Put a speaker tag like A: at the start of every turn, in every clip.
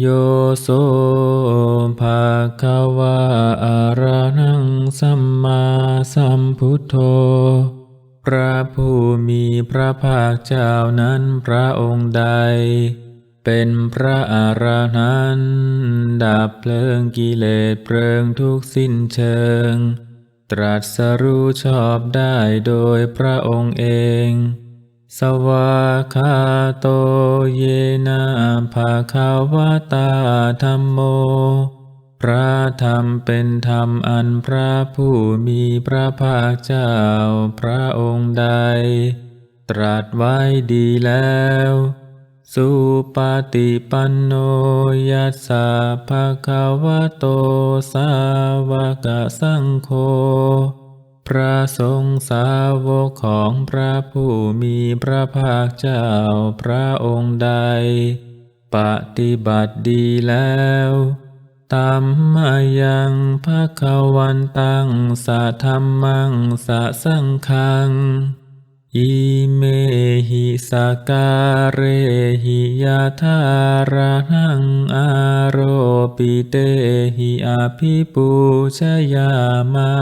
A: โยโสภาควาอะระนังสัมมาสัมพุทโธ พระผู้มีพระภาคเจ้านั้นพระองค์ใด เป็นพระอรหันต์ดับเพลิงกิเลสเพลิงทุกสิ้นเชิง ตรัสรู้ชอบได้โดยพระองค์เอง สวากาโตเยนะภาคาวตาธรรมโม พระธรรมเป็นธรรมอันพระผู้มีพระภาคเจ้าพระองค์ใด ตรัสไว้ดีแล้ว สุปฏิปันโนยัสสะภะคะวะโตสาวกสังโฆ พระสงฆ์สาวกของพระผู้มีพระภาคเจ้าพระองค์ใด ปฏิบัติดีแล้วตัมมายังภะควันตังสะธรรมังสะสังฆัง อิเมหิสการเรหิยาธาระหังอาโรปิเตหิอาภิปูชยามา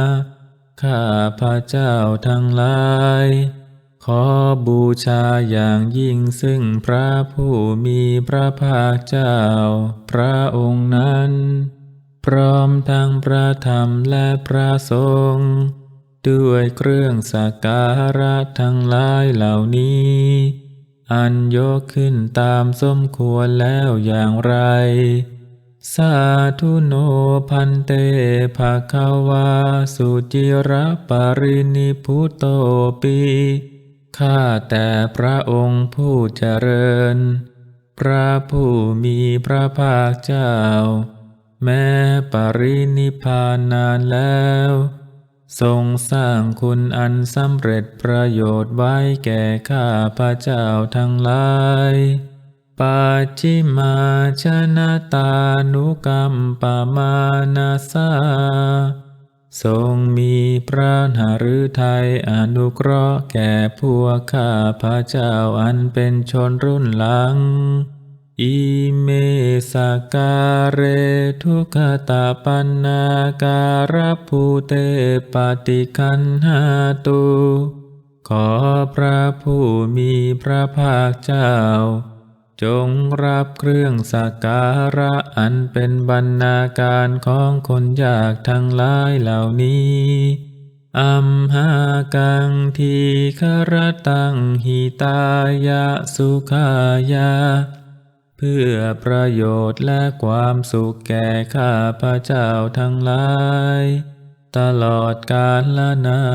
A: ข้าพระเจ้าทั้งหลาย ขอบูชาอย่างยิ่งซึ่งพระผู้มีพระภาคเจ้า พระองค์นั้น พร้อมทั้งพระธรรมและพระสงฆ์ด้วยเครื่องสักการะทั้งหลายเหล่านี้ อันยกขึ้นตามสมควรแล้วอย่างไร สาธุโนพันเตภาคาวาสุจิระปรินิพุโตปีข้าแต่พระองค์ผู้เจริญ พระผู้มีพระภาคเจ้า แม้ปรินิพพานนานแล้ว ทรงสร้างคุณอันสำเร็จประโยชน์ไว้แก่ข้าพระเจ้าทั้งหลาย ปัจจิมาชนะตานุกรรมปมานาสาทรงมีพระหฤทัยอนุเคราะห์แก่พวกข้าพระเจ้าอันเป็นชนรุ่นหลัง อิเมสการเรทุกขตาปันนาการภูเตปฏิคันหาตุ ขอพระผู้มีพระภาคเจ้า จงรับเครื่องสักการะอันเป็นบรรณาการของคนยากทั้งหลายเหล่านี้อัมหากังทีครตังหิตายะสุขายา เพื่อประโยชน์และความสุขแก่ข้าพระเจ้าทั้งหลาย ตลอดกาลละนาน